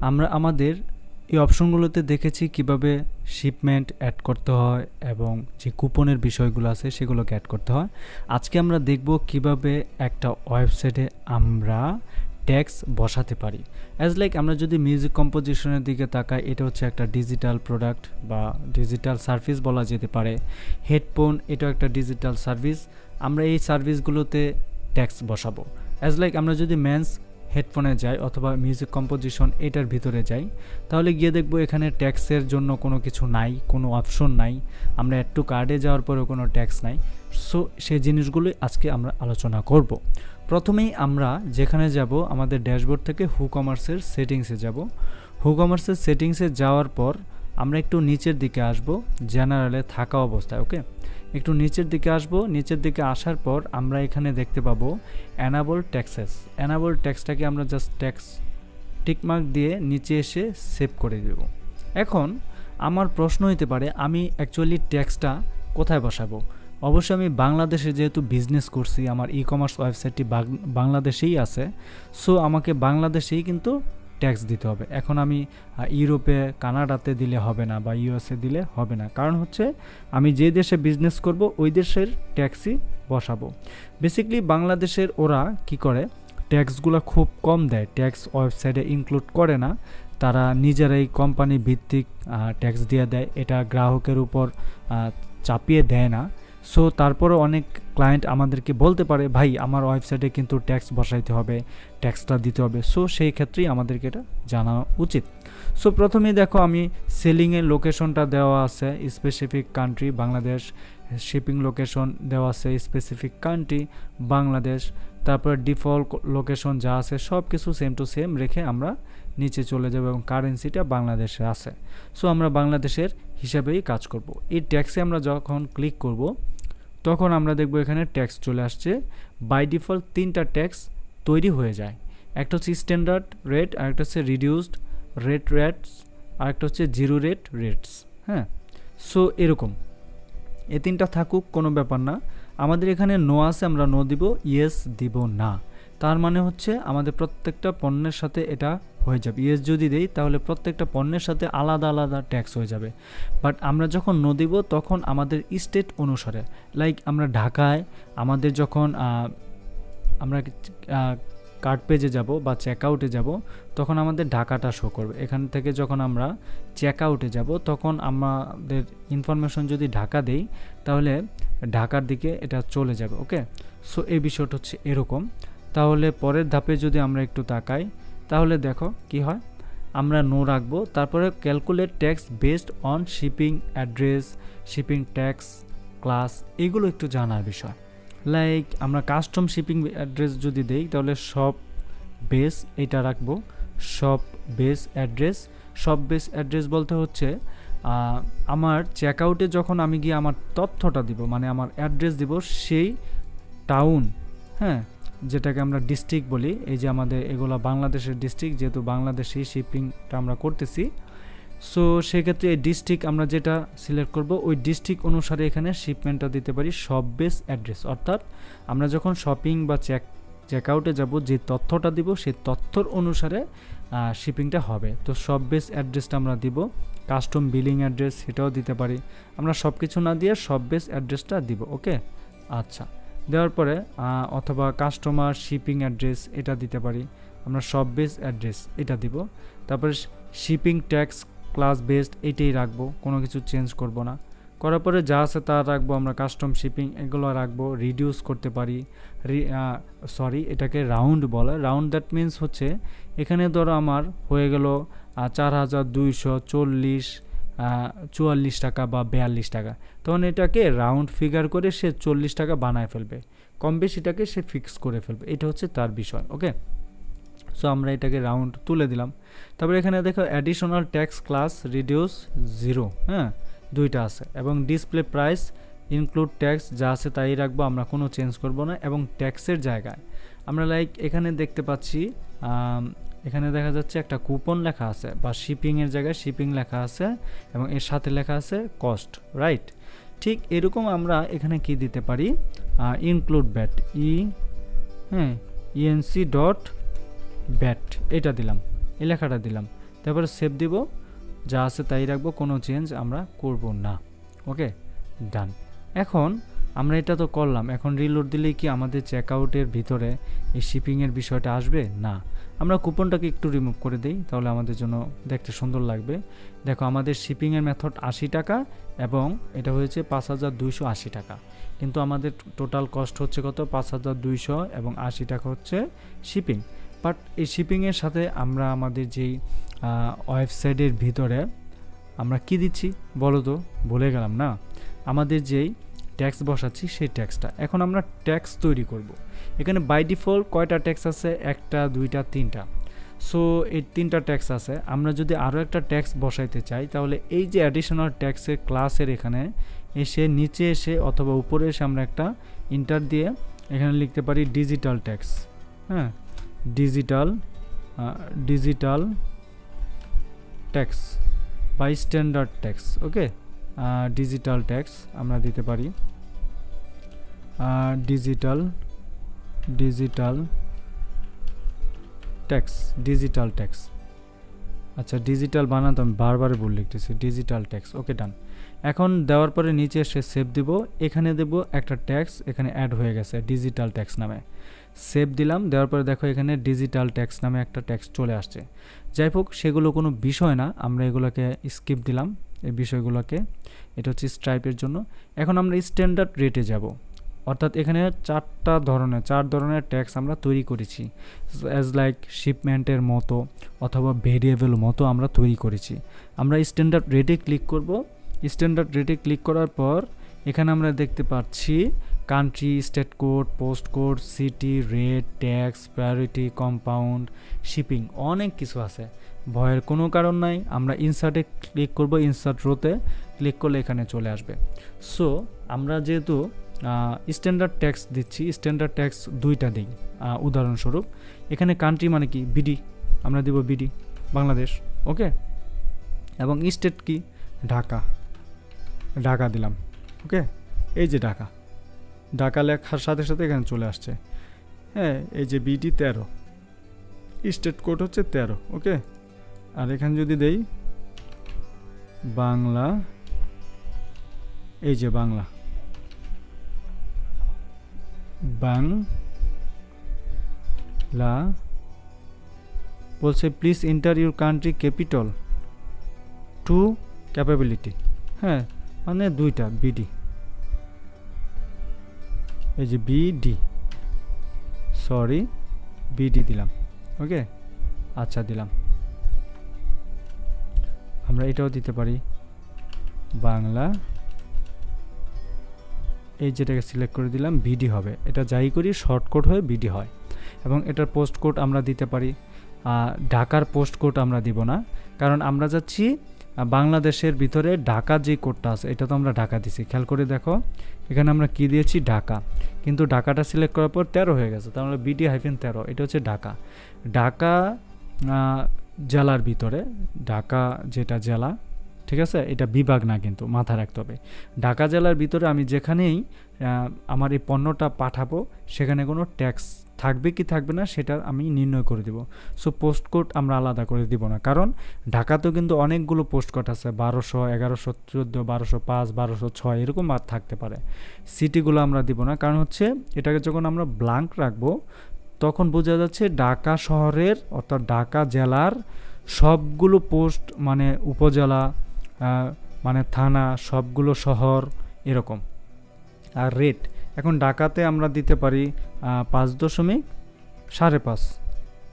আমরা আমাদের এই অপশনগুলোতে দেখেছি কীভাবে শিপমেন্ট অ্যাড করতে হয় এবং যে কুপনের বিষয়গুলো আছে সেগুলোকে অ্যাড করতে হয়। আজকে আমরা দেখব কীভাবে একটা ওয়েবসাইটে আমরা ট্যাক্স বসাতে পারি। অ্যাজ লাইক আমরা যদি মিউজিক কম্পোজিশনের দিকে তাকাই, এটা হচ্ছে একটা ডিজিটাল প্রোডাক্ট বা ডিজিটাল সার্ভিস বলা যেতে পারে। হেডফোন এটাও একটা ডিজিটাল সার্ভিস আমরা এই সার্ভিসগুলোতে ট্যাক্স বসাবো। অ্যাজ লাইক আমরা যদি মেন্স হেডফোনে যাই অথবা মিউজিক কম্পোজিশন এটার ভিতরে যাই তাহলে গিয়ে দেখব এখানে ট্যাক্সের জন্য কোনো কিছু নাই, কোনো অপশন নাই। আমরা একটু কার্ডে যাওয়ার পরেও কোনো ট্যাক্স নাই। সো সেই জিনিসগুলোই আজকে আমরা আলোচনা করব। প্রথমেই আমরা যেখানে যাব, আমাদের ড্যাশবোর্ড থেকে হু কমার্সের সেটিংসে যাব। হু কমার্সের সেটিংসে যাওয়ার পর আমরা একটু নিচের দিকে আসব জেনারেলে থাকা অবস্থায় ওকে একটু নিচের দিকে আসব। নিচের দিকে আসার পর আমরা এখানে দেখতে পাবো অ্যানাবল ট্যাক্সেস অ্যানাবল ট্যাক্সটাকে আমরা জাস্ট ট্যাক্স টিকমার্ক দিয়ে নিচে এসে সেভ করে দেব। এখন আমার প্রশ্ন হতে পারে, আমি অ্যাকচুয়ালি ট্যাক্সটা কোথায় বসাবো? অবশ্যই আমি বাংলাদেশে যেহেতু বিজনেস করছি, আমার ই কমার্স ওয়েবসাইটটি বাংলাদেশেই আছে সো আমাকে বাংলাদেশেই কিন্তু ট্যাক্স দিতে হবে। এখন আমি ইউরোপে, কানাডাতে দিলে হবে না বা ইউএসএ দিলে হবে না। কারণ হচ্ছে, আমি যে দেশে বিজনেস করব, ওই দেশের ট্যাক্সই বসাবো। বেসিকলি বাংলাদেশের ওরা কি করে ট্যাক্সগুলো খুব কম দেয়। ট্যাক্স ওয়েবসাইটে ইনক্লুড করে না। তারা নিজেরাই কোম্পানি ভিত্তিক ট্যাক্স দিয়ে দেয়। এটা গ্রাহকের উপর চাপিয়ে দেয় না। সো তারপরে অনেক ক্লায়েন্ট আমাদেরকে বলতে পারে, ভাই, আমার ওয়েবসাইটে কিন্তু ট্যাক্স বসাইতে হবে ট্যাক্সটা দিতে হবে। সো সেই ক্ষেত্রেই আমাদেরকে এটা জানা উচিত। সো প্রথমেই দেখো, আমি সেলিংয়ের লোকেশনটা দেওয়া আছে specific country Bangladesh. Shipping location দেওয়া আছে স্পেসিফিক কান্ট্রি বাংলাদেশ। তারপর ডিফল্ট লোকেশন যা আছে সব কিছু সেম টু সেম রেখে আমরা নিচে চলে যাব এবং কারেন্সিটা বাংলাদেশে আছে। সো আমরা বাংলাদেশের হিসাবেই কাজ করব। এই ট্যাক্সে আমরা যখন ক্লিক করব তখন আমরা দেখব এখানে ট্যাক্স চলে আসছে। বাই ডিফল্ট তিনটা ট্যাক্স তৈরি হয়ে যায়। একটা হচ্ছে স্ট্যান্ডার্ড রেট আর একটা হচ্ছে রিডিউসড রেট রেটস আর একটা হচ্ছে জিরো রেট রেটস হ্যাঁ? সো এরকম। এ তিনটা থাকুক, কোনো ব্যাপার না। আমাদের এখানে নো আছে, আমরা নো দিব ইয়েস দিব না। তার মানে হচ্ছে আমাদের প্রত্যেকটা পণ্যের সাথে এটা হয়ে যাবে। ইয়েস যদি দেই, তাহলে প্রত্যেকটা পণ্যের সাথে আলাদা আলাদা ট্যাক্স হয়ে যাবে। বাট আমরা যখন নো দিব, তখন আমাদের স্টেট অনুসারে লাইক আমরা ঢাকায় আমাদের যখন আমরা কার্ড পেজে যাব বা চেক আউটে যাব, তখন আমাদের ঢাকাটা শো করবে। এখান থেকে যখন আমরা চেক আউটে যাব, তখন আমাদের ইনফরমেশন যদি ঢাকা দেই, তাহলে ঢাকার দিকে এটা চলে যাবে ওকে সো এই বিষয়টা হচ্ছে এরকম। তাহলে পরের ধাপে যদি আমরা একটু তাকাই, তাহলে দেখো কি হয়? আমরা নো রাখব। তারপরে calculate tax based on shipping address shipping tax class এগুলো একটু জানার বিষয়। লাইক আমরা কাস্টম শিপিং অ্যাড্রেস যদি দেই, তাহলে সব বেস এটা রাখব। সব বেস অ্যাড্রেস সব বেস অ্যাড্রেস বলতে হচ্ছে আমার চেক আউটে যখন আমি গিয়ে আমার তথ্যটা দিব মানে আমার অ্যাড্রেস দিব, সেই টাউন হ্যাঁ? যেটাকে আমরা ডিস্ট্রিক্ট বলি, এই যে আমাদের এগুলো বাংলাদেশের ডিস্ট্রিক্ট যেহেতু বাংলাদেশি শিপিংটা আমরা করতেছি। সো সেক্ষেত্রে এই ডিস্ট্রিক্ট আমরা যেটা সিলেক্ট করব, ওই ডিস্ট্রিক্ট অনুসারে এখানে শিপমেন্টটা দিতে পারি সব বেস অ্যাড্রেস অর্থাৎ আমরা যখন শপিং বা চেক চেক আউটে যাব, যে তথ্যটা দিব, সেই তথ্যর অনুসারে শিপিংটা হবে। তো সব বেস অ্যাড্রেসটা আমরা দিব কাস্টম বিলিং অ্যাড্রেস সেটাও দিতে পারি। আমরা সব কিছু না দিয়ে সব বেস অ্যাড্রেসটা দিব ওকে আচ্ছা। দেওয়ার পরে অথবা কাস্টমার শিপিং অ্যাড্রেস এটা দিতে পারি। আমরা সব বেস অ্যাড্রেস এটা দিব। তারপরে শিপিং ট্যাক্স ক্লাস বেসড এটাই রাখব, কোনো কিছু চেঞ্জ করব না। করার পরে যা আছে তা রাখব, আমরা কাস্টম শিপিং এগুলো রাখব রিডিউস করতে পারি। সরি এটাকে রাউন্ড বলে। রাউন্ড দ্যাট মিন্স হচ্ছে, এখানে ধরো আমার হয়ে গেল চার হাজার দুইশো চল্লিশ চুয়াল্লিশ টাকা বা বিয়াল্লিশ টাকা। তখন এটাকে রাউন্ড ফিগার করে সে চল্লিশ টাকা বানায় ফেলবে। কম বেশিটাকে সে ফিক্স করে ফেলবে। এটা হচ্ছে তার বিষয় ওকে সো আমরা এটাকে রাউন্ড তুলে দিলাম। তারপরে এখানে দেখো additional tax class reduce zero হ্যাঁ? দুইটা আছে। এবং ডিসপ্লে প্রাইস ইনক্লুড ট্যাক্স যা আছে তাই রাখব, আমরা কোনো চেঞ্জ করব না। এবং ট্যাক্সের জায়গায় আমরা লাইক এখানে দেখতে পাচ্ছি এখানে দেখা যাচ্ছে একটা কুপন লেখা আছে বা শিপিংয়ের জায়গায় শিপিং লেখা আছে এবং এর সাথে লেখা আছে কস্ট, রাইট? ঠিক এরকম আমরা এখানে কি দিতে পারি? ইনক্লুড ব্যাট ই হ্যাঁ ইএনসি ডট ব্যাট এটা দিলাম, এই লেখাটা দিলাম। তারপরে সেভ দিব, যা আছে তাই রাখব, কোনো চেঞ্জ আমরা করব না। ওকে ডান এখন আমরা এটা তো করলাম, এখন রিলোড দিলেই কি আমাদের চেকআউটের ভিতরে এই শিপিংয়ের বিষয়টা আসবে? না। আমরা কুপনটাকে একটু রিমুভ করে দিই, তাহলে আমাদের জন্য দেখতে সুন্দর লাগবে। দেখো, আমাদের শিপিংয়ের মেথড আশি টাকা এবং এটা হয়েছে পাঁচ হাজার দুইশো আশি টাকা। কিন্তু আমাদের টোটাল কস্ট হচ্ছে কত? পাঁচ হাজার দুইশো এবং আশি টাকা হচ্ছে শিপিং বাট এই শিপিংয়ের সাথে আমরা আমাদের যেই ওয়েবসাইটের ভিতরে আমরা কি দিচ্ছি? বলো তো বলে গেলাম না? আমাদের যেই ট্যাক্স বসাচ্ছি, সেই ট্যাক্সটা। এখন আমরা ট্যাক্স তৈরি করব। এখানে বাই ডিফল্ট কয়টা ট্যাক্স আছে? একটা, দুইটা, তিনটা। সো, এই তিনটা ট্যাক্স আছে। আমরা যদি আরও একটা ট্যাক্স বসাইতে চাই, তাহলে এই যে অ্যাডিশনাল ট্যাক্সের ক্লাসের এখানে এসে, নিচে এসে অথবা উপরে এসে আমরা একটা ইন্টার দিয়ে এখানে লিখতে পারি ডিজিটাল ট্যাক্স হ্যাঁ? Digital digital tax by standard tax okay digital tax আমরা দিতে পারি। Digital digital tax digital tax আচ্ছা ডিজিটাল বানাতে আমি বারবার বলে লিখতেছি ডিজিটাল ট্যাক্স ওকে ডান এখন দেওয়ার পরে নিচে এসে সেভ দিব, এখানে দেব একটা ট্যাক্স এখানে অ্যাড হয়ে গেছে ডিজিটাল ট্যাক্স নামে। সেভ দিলাম, দেওয়ার পরে দেখো এখানে ডিজিটাল ট্যাক্স নামে একটা ট্যাক্স চলে আসছে। যাই হোক, সেগুলো কোনো বিষয় না, আমরা এগুলোকে স্কিপ দিলাম। এই বিষয়গুলোকে। এটা হচ্ছে স্ট্রাইপের জন্য। এখন আমরা স্ট্যান্ডার্ড রেটে যাব। অর্থাৎ এখানে চারটা ধরনের, চার ধরনের ট্যাক্স আমরা তৈরি করেছি। অ্যাজ লাইক শিপমেন্টের মতো অথবা ভেরিয়েবল মতো আমরা তৈরি করেছি। আমরা স্ট্যান্ডার্ড রেটে ক্লিক করব। স্ট্যান্ডার্ড রেটে ক্লিক করার পর এখানে আমরা দেখতে পাচ্ছি country state code post code city rate tax priority compound shipping অনেক কিছু আছে। ভয়ের কোনো কারণ নাই, আমরা ইনসার্টে ক্লিক করব ইনসার্ট রোতে ক্লিক করলে এখানে চলে আসবে। সো আমরা যেহেতু স্ট্যান্ডার্ড ট্যাক্স দিচ্ছি স্ট্যান্ডার্ড ট্যাক্স দুইটা দিই উদাহরণস্বরূপ, এখানে কান্ট্রি মানে কি? বিডি আমরা দিব বিডি বাংলাদেশ ওকে এবং স্টেট কি? ঢাকা ঢাকা দিলাম ওকে এই যে ঢাকা ঢাকা লেখার সাথে সাথে এখানে চলে আসছে। হ্যাঁ এই যে বিডি তেরো স্টেট কোড হচ্ছে তেরো ওকে আর এখানে যদি দেই, বাংলা, এই যে বাংলা বাংলা বলছে please enter your country capital to capability হ্যাঁ মানে দুইটা বিডি এই যে বিডি সরি বিডি দিলাম। ওকে আচ্ছা দিলাম। আমরা এটাও দিতে পারি। বাংলা। এই যেটাকে সিলেক্ট করে দিলাম বিডি হবে। এটা যাই করি শর্টকট হয়ে বিডি হয়। এবং এটার পোস্ট কোড আমরা দিতে পারি। ঢাকার পোস্ট কোড আমরা দিব না। কারণ আমরা যাচ্ছি বাংলাদেশের ভিতরে ঢাকা যে কোডটা আছে, এটা তো আমরা ঢাকা দিছি। খেয়াল করে দেখো, এখানে আমরা কি দিয়েছি? ঢাকা। কিন্তু ঢাকাটা সিলেক্ট করার পর তেরো হয়ে গেছে। তাহলে বিডি হাইফেন তেরো, এটা হচ্ছে ঢাকা। ঢাকা জেলার ভিতরে, ঢাকা যেটা জেলা, ঠিক আছে? এটা বিভাগ না কিন্তু, মাথা রাখতে হবে। ঢাকা জেলার ভিতরে আমি যেখানেই আমার এই পণ্যটা পাঠাবো, সেখানে কোনো ট্যাক্স থাকবে কি থাকবে না, সেটা আমি নির্ণয় করে দিব। সো, পোস্ট কোড আমরা আলাদা করে দিব না। কারণ, ঢাকাতেও কিন্তু অনেকগুলো পোস্ট কোড আছে, বারোশো, এগারোশো, চোদ্দ, বারোশো পাঁচ, বারোশো ছয়, এরকম আর থাকতে পারে। সিটিগুলো আমরা দিব না। কারণ হচ্ছে, এটাকে যখন আমরা ব্লাঙ্ক রাখব তখন বোঝা যাচ্ছে ঢাকা শহরের, অর্থাৎ ঢাকা জেলার সবগুলো পোস্ট মানে উপজেলা মানে থানা, সবগুলো শহর এরকম। আর রেট এখন ঢাকাতে আমরা দিতে পারি পাঁচ দশমিক সাড়ে পাঁচ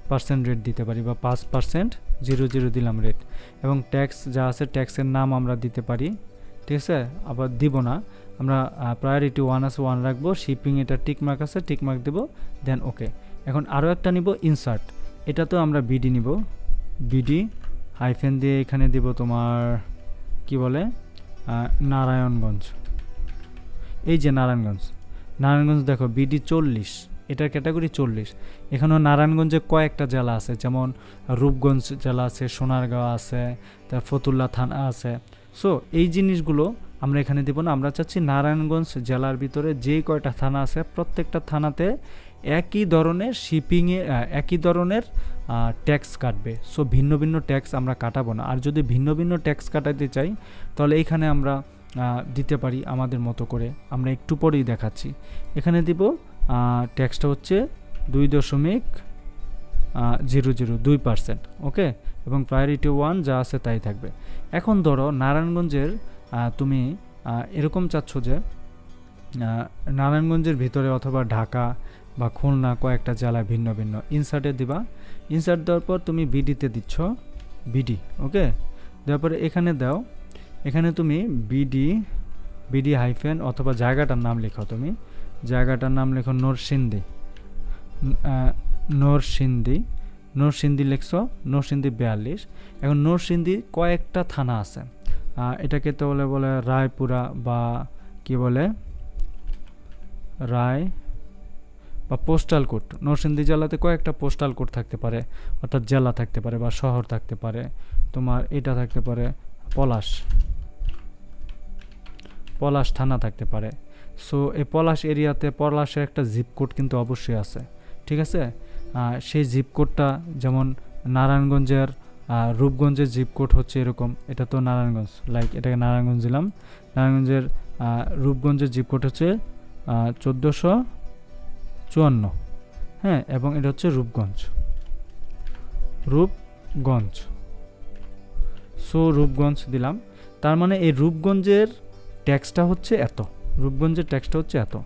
পার্সেন্ট রেট দিতে পারি বা পাঁচ পার্সেন্ট জিরো জিরো দিলাম রেট এবং ট্যাক্স যা আছে ট্যাক্সের নাম আমরা দিতে পারি, ঠিক আছে? আবার দিব না। আমরা প্রায়োরিটি ওয়ান আছে ওয়ান রাখব শিপিং এটা টিকমার্ক আছে টিকমার্ক দেবো দেন ওকে এখন আরও একটা নিব ইনসার্ট এটা তো আমরা বিডি নিব বিডি হাইফেন দিয়ে এখানে দিব তোমার, কি বলে নারায়ণগঞ্জ। এই যে নারায়ণগঞ্জ। নারায়ণগঞ্জ দেখো বিডি চল্লিশ, এটার ক্যাটাগরি চল্লিশ। এখানেও নারায়ণগঞ্জে কয়েকটা জেলা আছে, যেমন রূপগঞ্জ জেলা আছে, সোনারগাঁও আছে তার ফতুল্লা থানা আছে। সো এই জিনিসগুলো আমরা এখানে দেবো না, আমরা চাচ্ছি নারায়ণগঞ্জ জেলার ভিতরে যেই কয়টা থানা আছে, প্রত্যেকটা থানাতে একই ধরনের শিপিংয়ে একই ধরনের ট্যাক্স কাটবে। সো ভিন্ন ভিন্ন ট্যাক্স আমরা কাটাবো না। আর যদি ভিন্ন ভিন্ন ট্যাক্স কাটাতে চাই, তাহলে এইখানে আমরা দিতে পারি আমাদের মতো করে। আমরা একটু পরেই দেখাচ্ছি। এখানে দিব ট্যাক্সটা হচ্ছে দুই দশমিক জিরো জিরো, দুই পার্সেন্ট ওকে এবং প্রায়োরিটি ওয়ান যা আছে তাই থাকবে। এখন ধরো, নারায়ণগঞ্জের তুমি এরকম চাচ্ছ যে নারায়ণগঞ্জের ভিতরে অথবা ঢাকা বা খুলনা কয়েকটা জেলায় ভিন্ন ভিন্ন ইনসার্টে দিবা। ইনসার্ট দেওয়ার পর তুমি বিডিতে দিচ্ছ বিডি ওকে দেওয়ার পরে এখানে দাও এখানে তুমি বিডি বিডি হাইফেন অথবা জায়গাটার নাম লেখো তুমি। জায়গাটার নাম লেখো নরসিংদী। ন- আহ, নরসিংদী নরসিংদী লিখছো নরসিংদী বিয়াল্লিশ। এখন নরসিংদী কয়েকটা থানা আছে। এটাকে তো বলে বলে রায়পুরা বা কি বলে? রায় বা পোস্টাল কোড নরসিংদী জেলাতে কয়েকটা পোস্টাল কোড থাকতে পারে, অর্থাৎ জেলা থাকতে পারে বা শহর থাকতে পারে। তোমার এটা থাকতে পারে পলাশ। পলাশ থানা থাকতে পারে। সো এই পলাশ এরিয়াতে পলাশের একটা জিপ কোড কিন্তু অবশ্যই আছে। ঠিক আছে? সেই জিপ কোডটা যেমন নারায়ণগঞ্জের আহ, রূপগঞ্জের জিপ কোড হচ্ছে এরকম এটা তো নারায়ণগঞ্জ লাইক এটাকে নারায়ণগঞ্জ দিলাম। নারায়ণগঞ্জের রূপগঞ্জের জিপ কোড হচ্ছে চোদ্দোশো চুয়ান্ন। হ্যাঁ এবং এটা হচ্ছে রূপগঞ্জ। রূপগঞ্জ। সো রূপগঞ্জ দিলাম। তার মানে এই রূপগঞ্জের ট্যাক্সটা হচ্ছে এত। রূপগঞ্জের ট্যাক্সটা হচ্ছে এত।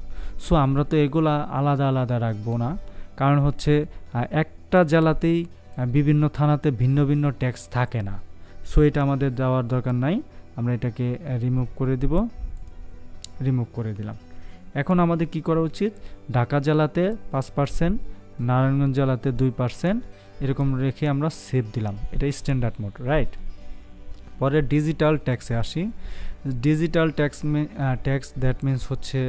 সো আমরা তো এগুলা আলাদা আলাদা রাখব না। কারণ হচ্ছে একটা জেলাতেই বিভিন্ন থানাতে ভিন্ন ভিন্ন ট্যাক্স থাকে না। সো এটা আমাদের দেওয়ার দরকার নাই। আমরা এটাকে রিমুভ করে দিব। রিমুভ করে দিলাম। এখন আমাদের কি করা উচিত? ঢাকা জেলাতে পাঁচ পার্সেন্ট নারায়ণগঞ্জ জেলাতে দুই পার্সেন্ট এরকম রেখে আমরা সেভ দিলাম। এটা স্ট্যান্ডার্ড মোড রাইট পরে ডিজিটাল ট্যাক্সে আসি। Digital tax tax that means হচ্ছে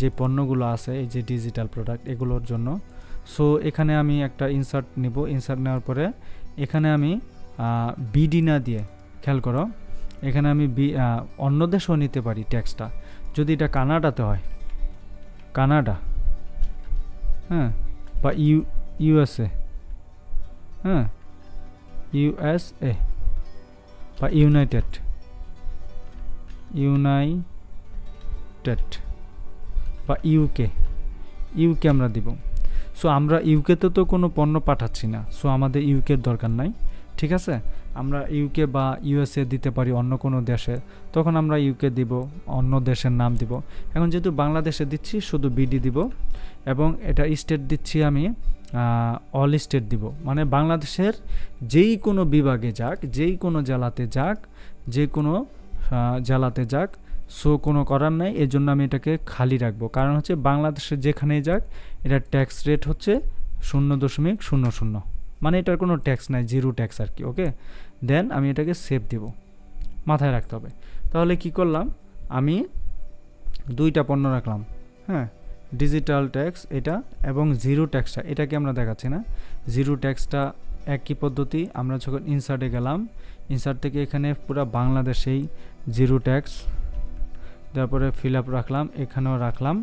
যে পণ্যগুলো আছে, এই যে ডিজিটাল প্রোডাক্ট এগুলোর জন্য সো এখানে আমি একটা ইনসার্ট নিব। ইনসার্ট নেওয়ার পরে এখানে আমি বিডি না দিয়ে, খেয়াল করো, এখানে আমি বি অন্য দেশেও নিতে পারি ট্যাক্সটা যদি এটা কানাডাতে হয়, কানাডা হ্যাঁ বা ইউ ইউএসএ হ্যাঁ ইউএসএ বা ইউনাইটেড ইউনাইটেড, বা ইউকে ইউকে আমরা দিব। সো আমরা ইউকেতে তো কোনো পণ্য পাঠাচ্ছি না। সো আমাদের ইউকের দরকার নাই। ঠিক আছে? আমরা ইউকে বা ইউএসএ দিতে পারি অন্য কোনো দেশে। তখন আমরা ইউকে দিব, অন্য দেশের নাম দিব। এখন যেহেতু বাংলাদেশে দিচ্ছি, শুধু বিডি দিব। এবং এটা স্টেট দিচ্ছি আমি অল স্টেট দিব। মানে বাংলাদেশের যেই কোনো বিভাগে যাক, যেই কোনো জেলাতে যাক, যে কোনো জেলাতে যাক সো কোনো করার নাই। এই জন্য আমি এটাকে খালি রাখব। কারণ হচ্ছে বাংলাদেশে যেখানেই যাক এটার ট্যাক্স রেট হচ্ছে শূন্য দশমিক শূন্য শূন্য। মানে এটার কোনো ট্যাক্স নাই জিরো ট্যাক্স আর কি ওকে দেন আমি এটাকে সেভ দিব। মাথায় রাখতে হবে। তাহলে কি করলাম? আমি দুইটা পণ্য রাখলাম হ্যাঁ? ডিজিটাল ট্যাক্স এটা এবং জিরো ট্যাক্সটা এটাকে আমরা দেখাচ্ছি না। জিরো ট্যাক্সটা একই পদ্ধতি, আমরা যখন ইনসার্টে গেলাম ইনসার্ট থেকে এখানে পুরো বাংলাদেশেই জিরো ট্যাক্স তারপরে ফিল আপ রাখলাম, এখানেও রাখলাম।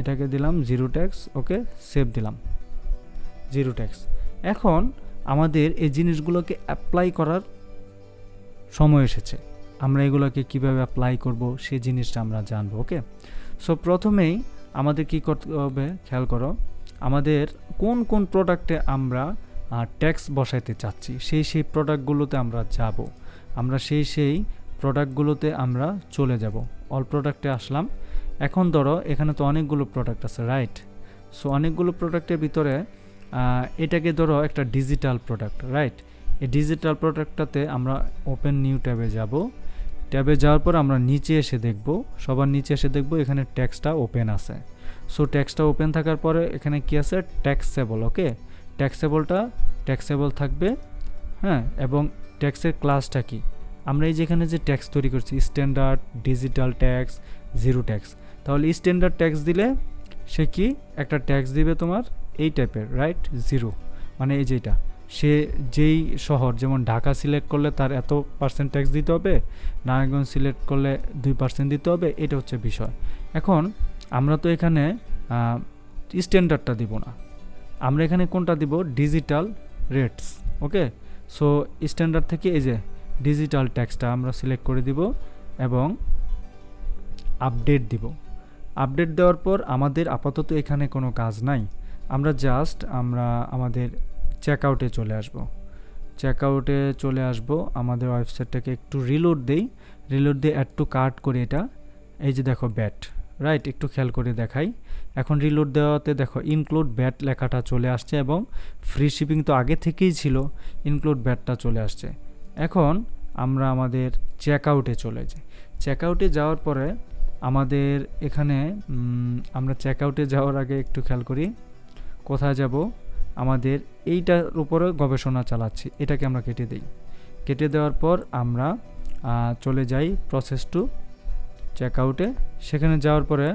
এটাকে দিলাম জিরো ট্যাক্স ওকে সেভ দিলাম জিরো ট্যাক্স এখন আমাদের এই জিনিসগুলোকে অ্যাপ্লাই করার সময় এসেছে। আমরা এগুলোকে কীভাবে অ্যাপ্লাই করব সেই জিনিসটা আমরা জানব ওকে সো প্রথমেই আমাদের কি করতে হবে, খেয়াল করো, আমাদের কোন কোন প্রোডাক্টে আমরা ট্যাক্স বসাইতে চাচ্ছি, সেই সেই প্রোডাক্টগুলোতে আমরা যাব। আমরা সেই সেই প্রোডাক্টগুলোতে আমরা চলে যাব। অল প্রোডাক্টে আসলাম এখন ধরো, এখানে তো অনেকগুলো প্রোডাক্ট আছে রাইট সো অনেকগুলো প্রোডাক্টের ভিতরে এটাকে ধরো একটা ডিজিটাল প্রোডাক্ট রাইট এই ডিজিটাল প্রোডাক্টটাতে আমরা ওপেন নিউ ট্যাবে যাব। ট্যাবে যাওয়ার পর আমরা নিচে এসে দেখব, সবার নিচে এসে দেখব এখানে ট্যাক্সটা ওপেন আছে। সো ট্যাক্সটা ওপেন থাকার পরে এখানে কি আছে? ট্যাক্সেবল ওকে ট্যাক্সেবলটা ট্যাক্সেবল থাকবে হ্যাঁ? এবং ট্যাক্সের ক্লাসটা কি? আমরা এই যেখানে যে ট্যাক্স তৈরি করছি standard digital tax zero tax তাহলে স্ট্যান্ডার্ড ট্যাক্স দিলে সে কি? একটা ট্যাক্স দিবে তোমার এই টাইপের রাইট জিরো মানে এই যেটা সে যেই শহর, যেমন ঢাকা সিলেক্ট করলে তার এত পার্সেন্ট ট্যাক্স দিতে হবে, নারায়ণগঞ্জ সিলেক্ট করলে দুই পার্সেন্ট দিতে হবে, এটা হচ্ছে বিষয়। এখন আমরা তো এখানে স্ট্যান্ডার্ডটা দিব না। আমরা এখানে কোনটা দিব? Digital rates okay so standard থেকে এই যে ডিজিটাল ট্যাক্সটা আমরা সিলেক্ট করে দিব এবং আপডেট দিব। আপডেট দেওয়ার পর আমাদের আপাতত এখানে কোনো কাজ নাই। আমরা জাস্ট আমরা আমাদের চেক আউটে চলে আসব। চেক আউটে চলে আসব, আমাদের ওয়েবসাইটটাকে একটু রিলোড দেই। রিলোড দিয়ে অ্যাড টু কার্ট করে এটা। এই যে দেখো ব্যাট রাইট একটু খেয়াল করে দেখাই। এখন রিলোড দেওয়াতে দেখো ইনক্লুড ব্যাট লেখাটা চলে আসছে এবং ফ্রি শিপিং তো আগে থেকেই ছিল ইনক্লুড ব্যাটটা চলে আসছে। এখন আমরা আমাদের চেক আউটে চলে যাই। চেক আউটে যাওয়ার পরে আমাদের এখানে আমরা চেক আউটে যাওয়ার আগে একটু খেয়াল করি। কোথায় যাব? আমাদের এইটার উপরে গবেষণা চালাচ্ছি। এটাকে আমরা কেটে দিই। কেটে দেওয়ার পর আমরা চলে যাই প্রসেস টু চেক আউটে সেখানে যাওয়ার পরে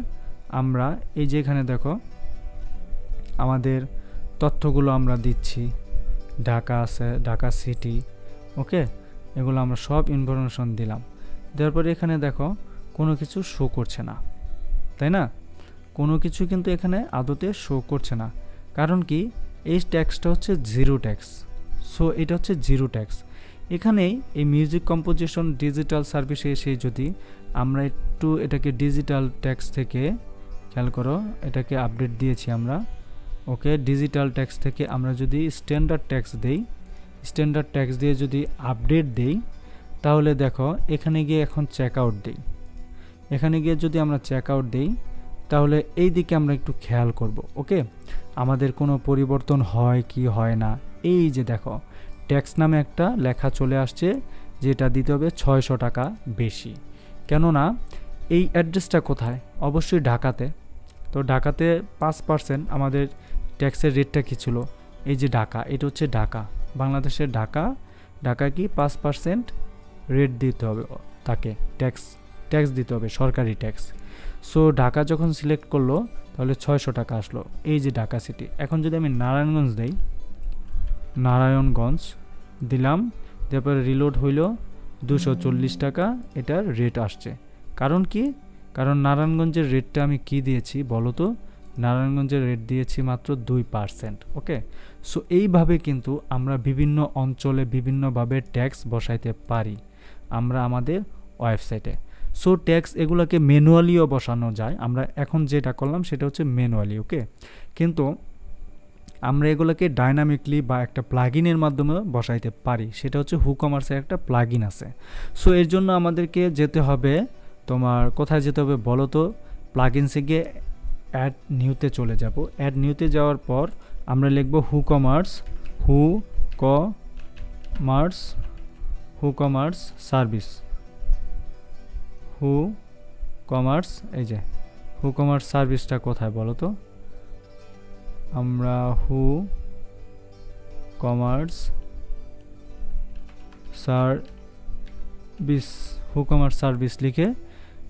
আমরা, এই যে এখানে দেখো, আমাদের তথ্যগুলো আমরা দিচ্ছি। ঢাকা আছে, ঢাকা সিটি ওকে এগুলো আমরা সব ইনফরমেশন দিলাম। দেওয়ার পরে এখানে দেখো কোনো কিছু শো করছে না, তাই না? কোনো কিছু কিন্তু এখানে আদতে শো করছে না। কারণ কি? এই ট্যাক্সটা হচ্ছে জিরো ট্যাক্স সো এটা হচ্ছে জিরো ট্যাক্স এখানেই এই মিউজিক কম্পোজিশন ডিজিটাল সার্ভিসে এসে যদি আমরা একটু এটাকে ডিজিটাল ট্যাক্স থেকে, খেয়াল করো, এটাকে আপডেট দিয়েছি আমরা। ওকে ডিজিটাল ট্যাক্স থেকে আমরা যদি স্ট্যান্ডার্ড ট্যাক্স দেই স্ট্যান্ডার্ড ট্যাক্স দিয়ে যদি আপডেট দেই, তাহলে দেখো, এখানে গিয়ে এখন চেক আউট দিই। এখানে গিয়ে যদি আমরা চেক আউট দিই, তাহলে এই দিকে আমরা একটু খেয়াল করব, ওকে? আমাদের কোনো পরিবর্তন হয় কি হয় না? এই যে দেখো ট্যাক্স নামে একটা লেখা চলে আসছে, যেটা দিতে হবে ছয়শো টাকা বেশি। কেননা, এই অ্যাড্রেসটা কোথায়? অবশ্যই ঢাকাতে। তো ঢাকাতে পাঁচ পার্সেন্ট আমাদের ট্যাক্সের রেটটা কী ছিল? এই যে ঢাকা, এটা হচ্ছে ঢাকা। বাংলাদেশের ঢাকা ঢাকা কি পাঁচ পার্সেন্ট রেট দিতে হবে, তাকে ট্যাক্স ট্যাক্স দিতে হবে, সরকারি ট্যাক্স সো ঢাকা যখন সিলেক্ট করল, তাহলে ছয়শো টাকা আসলো। এই যে ঢাকা সিটি এখন যদি আমি নারায়ণগঞ্জ দেই, নারায়ণগঞ্জ দিলাম তারপরে রিলোড হইল দুশো চল্লিশ টাকা, এটার রেট আসছে। কারণ কি? কারণ নারায়ণগঞ্জের রেটটা আমি কি দিয়েছি বলো তো? নারায়ণগঞ্জের রেট দিয়েছি মাত্র দুই পার্সেন্ট ওকে সো এইভাবে কিন্তু আমরা বিভিন্ন অঞ্চলে বিভিন্নভাবে ট্যাক্স বসাইতে পারি। আমরা আমাদের ওয়েবসাইটে সো ট্যাক্স এগুলোকে ম্যানুয়ালিও বসানো যায়। আমরা এখন যেটা করলাম, সেটা হচ্ছে ম্যানুয়ালি ওকে কিন্তু আমরা এগুলোকে ডাইনামিকলি বা একটা প্লাগিনের মাধ্যমে বসাইতে পারি। সেটা হচ্ছে হুকমার্সের একটা প্লাগিন আছে। সো এর জন্য আমাদেরকে যেতে হবে, তোমার কোথায় যেতে হবে বলো তো? প্লাগিনসে গিয়ে অ্যাড নিউতে চলে যাব। অ্যাড নিউতে যাওয়ার পর আমরা লিখব WooCommerce WooCommerce WooCommerce service WooCommerce এই যে হু কমার্স সার্ভিসটা কোথায় বলো তো? আমরা WooCommerce service WooCommerce service লিখে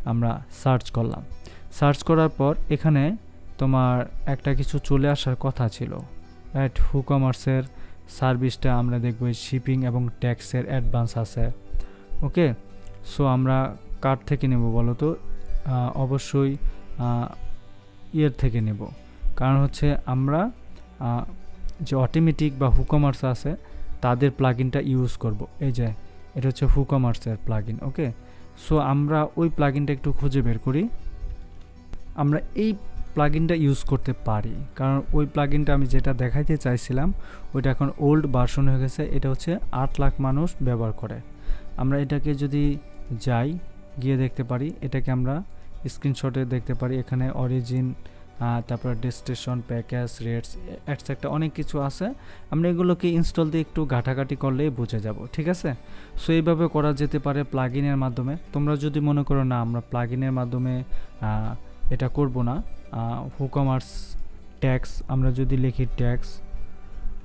আমরা সার্চ করলাম। সার্চ করার পর এখানে তোমার একটা কিছু চলে আসার কথা ছিল। অ্যাট হু কমার্সের সার্ভিসটা আমরা দেখব শিপিং এবং ট্যাক্সের অ্যাডভান্স আছে। ওকে সো আমরা কার থেকে নেব বলো তো? অবশ্যই ইয়ের থেকে নেব। কারণ হচ্ছে আমরা যে অটোমেটিক বা হুকমার্স আছে, তাদের প্লাগিনটা ইউজ করব। এই যে, এটা হচ্ছে হুকমার্সের প্লাগিন ওকে সো আমরা ওই প্লাগিনটা একটু খুঁজে বের করি। আমরা এই প্লাগিনটা ইউজ করতে পারি। কারণ ওই প্লাগিনটা আমি যেটা দেখাইতে চাইছিলাম, ওইটা এখন ওল্ড ভার্সন হয়ে গেছে। এটা হচ্ছে আট লাখ মানুষ ব্যবহার করে। আমরা এটাকে যদি যাই গিয়ে দেখতে পারি। এটাকে আমরা স্ক্রিনশটে দেখতে পারি। এখানে অরিজিন তারপর ডেস্টেশন প্যাকেজ রেটস অ্যাটসেট্রা অনেক কিছু আছে। আমরা এগুলোকে ইনস্টল দিয়ে একটু ঘাটাঘাটি করলেই বুঝে যাব, ঠিক আছে? সো এইভাবে করা যেতে পারে প্লাগিনের মাধ্যমে। তোমরা যদি মনে করো, না, আমরা প্লাগিনের মাধ্যমে এটা করব না হুকমার্স ট্যাক্স আমরা যদি লিখি ট্যাক্স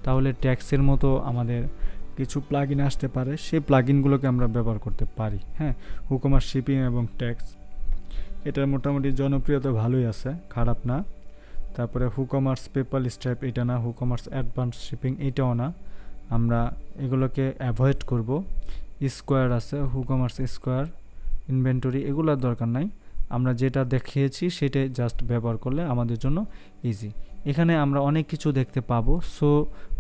তাহলে ট্যাক্সের মতো আমাদের কিছু প্লাগিন আসতে পারে, সেই প্লাগিনগুলোকে আমরা ব্যবহার করতে পারি হ্যাঁ? হুকমার্স শিপিং এবং ট্যাক্স এটার মোটামুটি জনপ্রিয়তা ভালোই আছে, খারাপ না। তারপরে হুকমার্স পেপাল স্ট্র্যাপ এটা না, হুকমার্স অ্যাডভান্স শিপিং এটাও না। আমরা এগুলোকে অ্যাভয়েড করব। স্কোয়ার আছে, হুকমার্স স্কোয়ার ইনভেন্টরি এগুলোর দরকার নাই। আমরা যেটা দেখিয়েছি, সেটাই জাস্ট ব্যবহার করলে আমাদের জন্য ইজি এখানে আমরা অনেক কিছু দেখতে পাবো। সো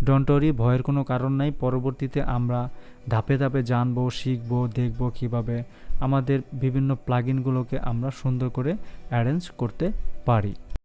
ডন্টরি ভয়ের কোনো কারণ নাই। পরবর্তীতে আমরা ধাপে ধাপে জানব, শিখব, দেখব কীভাবে আমাদের বিভিন্ন প্লাগিনগুলোকে আমরা সুন্দর করে অ্যারেঞ্জ করতে পারি।